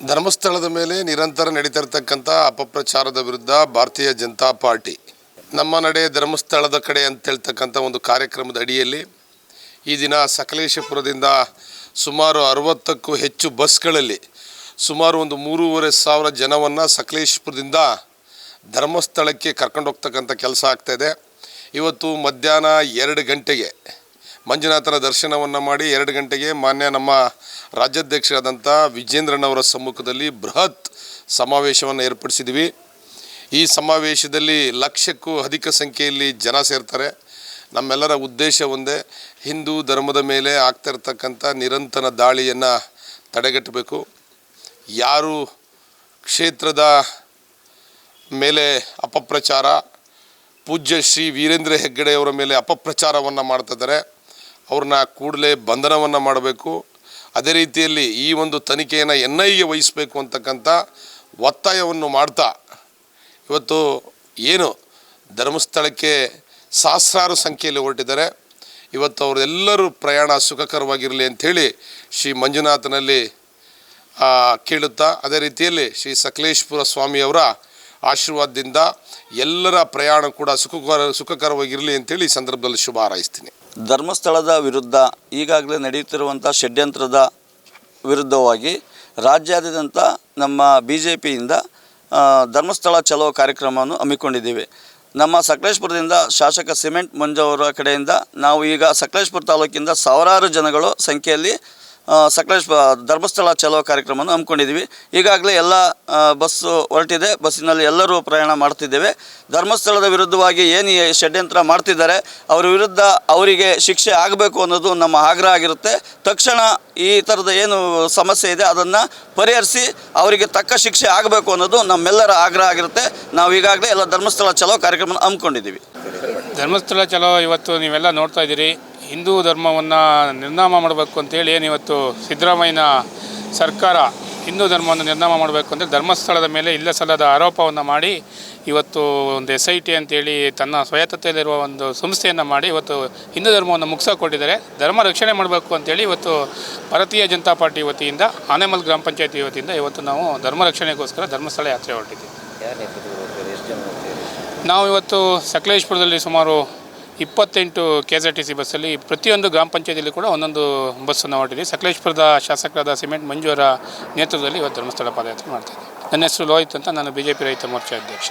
ಧರ್ಮಸ್ಥಳದ ಮೇಲೆ ನಿರಂತರ ನಡೀತಾ ಅಪಪ್ರಚಾರದ ವಿರುದ್ಧ ಭಾರತೀಯ ಜನತಾ ಪಾರ್ಟಿ ನಮ್ಮ ನಡೆ ಧರ್ಮಸ್ಥಳದ ಕಡೆ ಅಂತ ಹೇಳ್ತಕ್ಕಂಥ ಒಂದು ಕಾರ್ಯಕ್ರಮದ ಅಡಿಯಲ್ಲಿ ಈ ದಿನ ಸಕಲೇಶಪುರದಿಂದ ಸುಮಾರು ಅರವತ್ತಕ್ಕೂ ಹೆಚ್ಚು ಬಸ್ಗಳಲ್ಲಿ ಸುಮಾರು ಒಂದು ಮೂರುವರೆ ಸಾವಿರ ಜನವನ್ನು ಸಕಲೇಶಪುರದಿಂದ ಧರ್ಮಸ್ಥಳಕ್ಕೆ ಕರ್ಕೊಂಡು ಹೋಗ್ತಕ್ಕಂಥ ಕೆಲಸ ಆಗ್ತಾಯಿದೆ ಇವತ್ತು ಮಧ್ಯಾಹ್ನ ಎರಡು ಗಂಟೆಗೆ ಮಂಜುನಾಥನ ದರ್ಶನವನ್ನು ಮಾಡಿ ಎರಡು ಗಂಟೆಗೆ ಮಾನ್ಯ ನಮ್ಮ ರಾಜ್ಯಾಧ್ಯಕ್ಷರಾದಂಥ ವಿಜೇಂದ್ರನವರ ಸಮ್ಮುಖದಲ್ಲಿ ಬೃಹತ್ ಸಮಾವೇಶವನ್ನು ಏರ್ಪಡಿಸಿದ್ವಿ ಈ ಸಮಾವೇಶದಲ್ಲಿ ಲಕ್ಷಕ್ಕೂ ಅಧಿಕ ಸಂಖ್ಯೆಯಲ್ಲಿ ಜನ ಸೇರ್ತಾರೆ. ನಮ್ಮೆಲ್ಲರ ಉದ್ದೇಶ ಒಂದೇ, ಹಿಂದೂ ಧರ್ಮದ ಮೇಲೆ ಆಗ್ತಾ ಇರ್ತಕ್ಕಂಥ ನಿರಂತರ ದಾಳಿಯನ್ನು ತಡೆಗಟ್ಟಬೇಕು. ಯಾರು ಕ್ಷೇತ್ರದ ಮೇಲೆ ಅಪಪ್ರಚಾರ, ಪೂಜ್ಯ ಶ್ರೀ ವೀರೇಂದ್ರ ಹೆಗ್ಗಡೆಯವರ ಮೇಲೆ ಅಪಪ್ರಚಾರವನ್ನು ಮಾಡ್ತಿದ್ದಾರೆ ಅವ್ರನ್ನ ಕೂಡಲೇ ಬಂಧನವನ್ನು ಮಾಡಬೇಕು. ಅದೇ ರೀತಿಯಲ್ಲಿ ಈ ಒಂದು ತನಿಖೆಯನ್ನು ಎನ್ ಐಗೆ ವಹಿಸಬೇಕು ಅಂತಕ್ಕಂಥ ಒತ್ತಾಯವನ್ನು ಮಾಡ್ತಾ, ಇವತ್ತು ಏನು ಧರ್ಮಸ್ಥಳಕ್ಕೆ ಸಹಸ್ರಾರು ಸಂಖ್ಯೆಯಲ್ಲಿ ಹೊರಟಿದ್ದಾರೆ. ಇವತ್ತು ಅವರೆಲ್ಲರೂ ಪ್ರಯಾಣ ಸುಖಕರವಾಗಿರಲಿ ಅಂಥೇಳಿ ಶ್ರೀ ಮಂಜುನಾಥನಲ್ಲಿ ಕೇಳುತ್ತಾ, ಅದೇ ರೀತಿಯಲ್ಲಿ ಶ್ರೀ ಸಕಲೇಶ್ಪುರ ಸ್ವಾಮಿಯವರ ಆಶೀರ್ವಾದದಿಂದ ಎಲ್ಲರ ಪ್ರಯಾಣ ಕೂಡ ಸುಖಕರ, ಸುಖಕರವಾಗಿರಲಿ ಅಂತೇಳಿ ಈ ಸಂದರ್ಭದಲ್ಲಿ ಶುಭ ಹಾರೈಸ್ತೀನಿ. ಧರ್ಮಸ್ಥಳದ ವಿರುದ್ಧ ಈಗಾಗಲೇ ನಡೆಯುತ್ತಿರುವಂಥ ಷಡ್ಯಂತ್ರದ ವಿರುದ್ಧವಾಗಿ ರಾಜ್ಯಾದ್ಯಂತ ನಮ್ಮ ಬಿ ಜೆ ಪಿಯಿಂದ ಧರ್ಮಸ್ಥಳ ಚಲೋ ಕಾರ್ಯಕ್ರಮವನ್ನು ಹಮ್ಮಿಕೊಂಡಿದ್ದೀವಿ. ನಮ್ಮ ಸಕಲೇಶ್ಪುರದಿಂದ ಶಾಸಕ ಸಿಮೆಂಟ್ ಮಂಜು ಅವರ ಕಡೆಯಿಂದ ನಾವು ಈಗ ಸಕಲೇಶ್ಪುರ ತಾಲೂಕಿಂದ ಸಾವಿರಾರು ಜನಗಳು ಸಂಖ್ಯೆಯಲ್ಲಿ ಆ, ಸಕಲೇಶ್ಪುರ ಧರ್ಮಸ್ಥಳ ಚಲೋ ಕಾರ್ಯಕ್ರಮವನ್ನು ಹಮ್ಮಿಕೊಂಡಿದ್ದೀವಿ. ಈಗಾಗಲೇ ಎಲ್ಲ ಬಸ್ಸು ಹೊರಟಿದೆ. ಬಸ್ಸಿನಲ್ಲಿ ಎಲ್ಲರೂ ಪ್ರಯಾಣ ಮಾಡ್ತಿದ್ದೇವೆ. ಧರ್ಮಸ್ಥಳದ ವಿರುದ್ಧವಾಗಿ ಏನು ಷಡ್ಯಂತ್ರ ಮಾಡ್ತಿದ್ದಾರೆ ಅವರ ವಿರುದ್ಧ ಅವರಿಗೆ ಶಿಕ್ಷೆ ಆಗಬೇಕು ಅನ್ನೋದು ನಮ್ಮ ಆಗ್ರಹ ಆಗಿರುತ್ತೆ. ತಕ್ಷಣ ಈ ಥರದ ಏನು ಸಮಸ್ಯೆ ಇದೆ ಅದನ್ನು ಪರಿಹರಿಸಿ ಅವರಿಗೆ ತಕ್ಕ ಶಿಕ್ಷೆ ಆಗಬೇಕು ಅನ್ನೋದು ನಮ್ಮೆಲ್ಲರ ಆಗ್ರಹ ಆಗಿರುತ್ತೆ. ನಾವು ಈಗಾಗಲೇ ಎಲ್ಲ ಧರ್ಮಸ್ಥಳ ಚಲೋ ಕಾರ್ಯಕ್ರಮ ಹಮ್ಮಿಕೊಂಡಿದ್ದೀವಿ. ಧರ್ಮಸ್ಥಳ ಚಲೋ ಇವತ್ತು ನೀವೆಲ್ಲ ನೋಡ್ತಾ ಇದ್ದೀರಿ. ಹಿಂದೂ ಧರ್ಮವನ್ನು ನಿರ್ನಾಮ ಮಾಡಬೇಕು ಅಂತೇಳಿ ಏನಿವತ್ತು ಇವತ್ತು ಸಿದ್ದರಾಮಯ್ಯನ ಸರ್ಕಾರ ಹಿಂದೂ ಧರ್ಮವನ್ನು ನಿರ್ನಾಮ ಮಾಡಬೇಕು ಅಂದರೆ ಧರ್ಮಸ್ಥಳದ ಮೇಲೆ ಇಲ್ಲ ಸಲ್ಲದ ಆರೋಪವನ್ನು ಮಾಡಿ ಇವತ್ತು ಒಂದು ಎಸ್ ಐ ಟಿ ಅಂತೇಳಿ ತನ್ನ ಸ್ವಾಯತ್ತತೆಯಲ್ಲಿರುವ ಒಂದು ಸಂಸ್ಥೆಯನ್ನು ಮಾಡಿ ಇವತ್ತು ಹಿಂದೂ ಧರ್ಮವನ್ನು ಮುಗಿಸೋಕೊಟ್ಟಿದ್ದಾರೆ ಧರ್ಮ ರಕ್ಷಣೆ ಮಾಡಬೇಕು ಅಂತೇಳಿ ಇವತ್ತು ಭಾರತೀಯ ಜನತಾ ಪಾರ್ಟಿ ವತಿಯಿಂದ ಆನೆಮಲ್ ಗ್ರಾಮ ಪಂಚಾಯತಿ ವತಿಯಿಂದ ಇವತ್ತು ನಾವು ಧರ್ಮ ರಕ್ಷಣೆಗೋಸ್ಕರ ಧರ್ಮಸ್ಥಳ ಯಾತ್ರೆ ಹೊರಟಿದ್ದೀವಿ. ನಾವು ಇವತ್ತು ಸಕಲೇಶ್ಪುರದಲ್ಲಿ ಸುಮಾರು ಇಪ್ಪತ್ತೆಂಟು K S R T C ಬಸ್ಸಲ್ಲಿ ಪ್ರತಿಯೊಂದು ಗ್ರಾಮ ಪಂಚಾಯತಿಯಲ್ಲಿ ಕೂಡ ಒಂದೊಂದು ಬಸ್ಸನ್ನು ಹೊರಟಿದೆ. ಸಕಲೇಶ್ಪುರದ ಶಾಸಕರಾದ ಸಿಮೆಂಟ್ ಮಂಜೂರ ನೇತೃತ್ವದಲ್ಲಿ ಇವತ್ತು ಧರ್ಮಸ್ಥಳ ಪಾದಯಾತ್ರೆ ಮಾಡ್ತೀವಿ ನನ್ನ ಹೆಸರು ಲೋಹಿತ್ ಅಂತ ನಾನು ಬಿ ಜೆ ಪಿ ರೈತ ಮೋರ್ಚಾ ಅಧ್ಯಕ್ಷ.